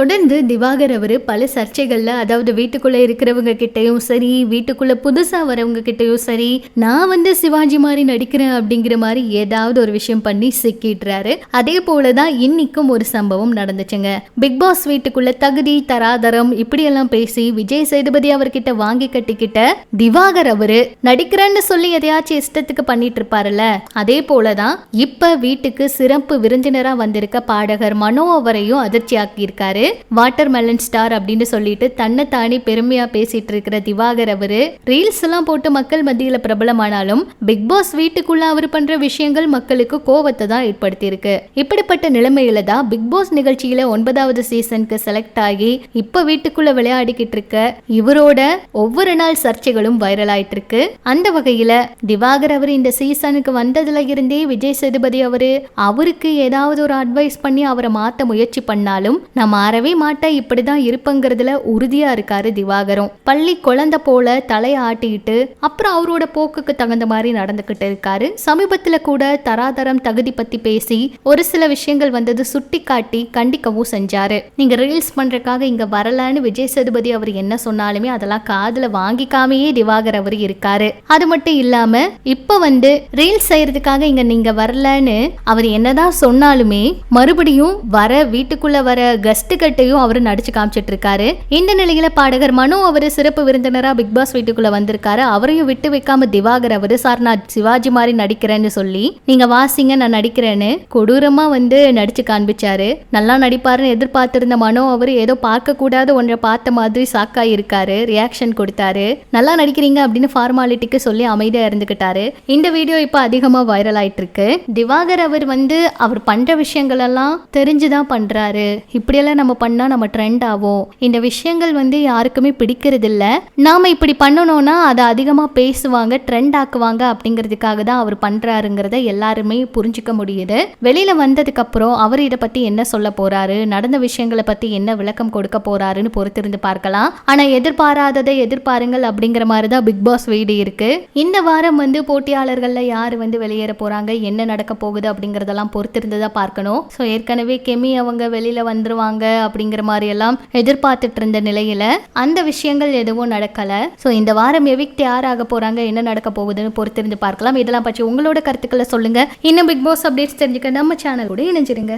தொடர்ந்து திவாகர் அவர் பல சர்ச்சைகளில் அதாவது வீட்டுக்குள்ளே இருக்கிறவங்க கிட்டயும் சரி வீட்டுக்குள்ளே புதுசாக வரவங்க கிட்டேயும் சரி நான் வந்து சிவாஜி மாதிரி நடிக்கிறேன் அப்படிங்கிற மாதிரி ஏதாவது ஒரு விஷயம் பண்ணி சிக்கிடுறாரு. அதே போல தான் இன்னைக்கும் ஒரு சம்பவம் நடந்துச்சுங்க. பிக் பாஸ் வீட்டுக்குள்ள தகுதி தராதரம் இப்படியெல்லாம் பேசி விஜய் சேதுபதி அவர்கிட்ட வாங்கி கட்டிக்கிட்ட திவாகர் அவரு நடிக்கிறேன்னு சொல்லி எதையாச்சும் இஷ்டத்துக்கு பண்ணிட்டு இருப்பாருல்ல அதே போலதான் இப்ப வீட்டுக்கு சிறப்பு விருந்தினரா வந்திருக்க பாடகர் மனோ அவரையும் அதிர்ச்சியாக்கி இருக்காரு வாட்டர் மெலன் ஸ்டார் அப்படின்னு சொல்லிட்டு தன்னை தானே பெருமையா பேசிட்டு இருக்கிற திவாகர் அவரு. ரீல்ஸ் எல்லாம் போட்டு மக்கள் மத்தியில பிரபலமானாலும் பிக் பாஸ் வீட்டுக்குள்ள அவர் பண்ற விஷயங்கள் மக்களுக்கு கோவத்தை தான் ஏற்படுத்தி இருக்கு இப்படிப்பட்ட நிலைமையில தான் பிக் பாஸ் நிகழ்ச்சியில ஒன்பதாவது சீசனுக்கு செலக்ட் ஆகி இப்ப வீட்டுக்குள்ள விளையாடிக்கிட்டு இருக்க இவரோட ஒவ்வொரு நாள் சர்ச்சைகளும் வைரல் ஆயிட்டு இருக்கு அந்த வகையில திவாகர் அவர் இந்த சீசனுக்கு வந்ததுல இருந்தே விஜய் சேதுபதி அவரு அவருக்கு ஏதாவது ஒரு அட்வைஸ் பண்ணி அவரை மாத்த முயற்சி பண்ணாலும் நம்ம மாறவே மாட்டேன் இப்படிதான் இருப்பங்கிறதுல உறுதியா இருக்காரு திவாகரும். பள்ளி குழந்தை போல தலையை ஆட்டிக்கிட்டு அப்புறம் அவரோட போக்குக்கு தகுந்த மாதிரி நடந்துகிட்டு இருக்காரு. சமீபத்துல கூட தராதரம் தகுதி பத்தி பேசி ஒரு சில விஷயங்கள் வந்தது சுட்டி காட்டி கண்டிக்கவும் செஞ்சாரு. நீங்க ரீல்ஸ் பண்றதுக்காக இங்க வரலன்னு விஜய் சேதுபதி அவர் என்ன சொன்னாலுமே அதெல்லாம் காதுல வாங்கிக்காமையே திவாகர் அவர் இருக்காரு. அது மட்டும் இல்லாம இப்ப வந்து ரீல்ஸ் செய்யறதுக்காக இங்க நீங்க வரலன்னு அவர் என்னதான் சொன்னாலுமே மறுபடியும் வர வீட்டுக்குள்ள வர கெஸ்ட் ஜல்லிக்கட்டையும் அவர் நடிச்சு காமிச்சிட்டு இருக்காரு இந்த நிலையில பாடகர் மனோ அவர் சிறப்பு விருந்தினரா பிக் பாஸ் வீட்டுக்குள்ள வந்திருக்காரு. அவரையும் விட்டு வைக்காம திவாகர் அவரு சார் நான் சிவாஜி மாதிரி நடிக்கிறேன்னு சொல்லி நீங்க வாசிங்க நான் நடிக்கிறேன்னு கொடூரமா வந்து நடிச்சு காண்பிச்சாரு. நல்லா நடிப்பாருன்னு எதிர்பார்த்திருந்த மனோ அவர் ஏதோ பார்க்க கூடாத ஒன்றை பார்த்த மாதிரி சாக்கா இருக்காரு. ரியாக்ஷன் கொடுத்தாரு. நல்லா நடிக்கிறீங்க அப்படின்னு ஃபார்மாலிட்டிக்கு சொல்லி அமைதியா இருந்துகிட்டாரு. இந்த வீடியோ இப்போ அதிகமா வைரல் ஆயிட்டு இருக்கு திவாகர் அவர் வந்து அவர் பண்ற விஷயங்கள் எல்லாம் தெரிஞ்சுதான் பண்றாரு. இப்படியெல்லாம் நம்ம பண்ணா நம்ம ட்ரெண்ட் ஆகும் இந்த விஷயங்கள் வந்து யாருக்குமே பிடிக்கிறது இல்லை நாம இப்படி பண்ணணும்னா அதை அதிகமாக பேசுவாங்க ட்ரெண்ட் ஆக்குவாங்க அப்படிங்கிறதுக்காக தான் அவர் பண்றாருங்கிறத எல்லாருமே புரிஞ்சுக்க முடியுது. வெளியில வந்ததுக்கு அப்புறம் அவர் இதை பத்தி என்ன சொல்ல போறாரு நடந்த விஷயங்களை பத்தி என்ன விளக்கம் கொடுக்க போறாருன்னு பொறுத்திருந்து பார்க்கலாம். ஆனா எதிர்பாராததை எதிர்பாருங்கள் அப்படிங்கிற மாதிரி தான் பிக் பாஸ் வீடு இருக்கு. இந்த வாரம் வந்து போட்டியாளர்கள்ல யார் வந்து வெளியேற போறாங்க என்ன நடக்க போகுது அப்படிங்கறதெல்லாம் பொறுத்திருந்து தான் பார்க்கணும். ஸோ ஏற்கனவே கெமி அவங்க வெளியில வந்துருவாங்க. அப்படிங்கிற மாதிரி எல்லாம் எதிர்பார்த்துட்டு இருந்த நிலையில அந்த விஷயங்கள் எதுவும் நடக்கல. ஸோ இந்த வாரம் எவிக்ட் யார் ஆக போறாங்க என்ன நடக்க போகுதுன்னு பொறுத்திருந்து பார்க்கலாம். இதெல்லாம் பற்றி உங்களோட கருத்துக்களை சொல்லுங்க. இன்னும் பிக் பாஸ் அப்டேட்ஸ் தெரிஞ்சுக்க நம்ம சேனலோட இணைஞ்சிருங்க.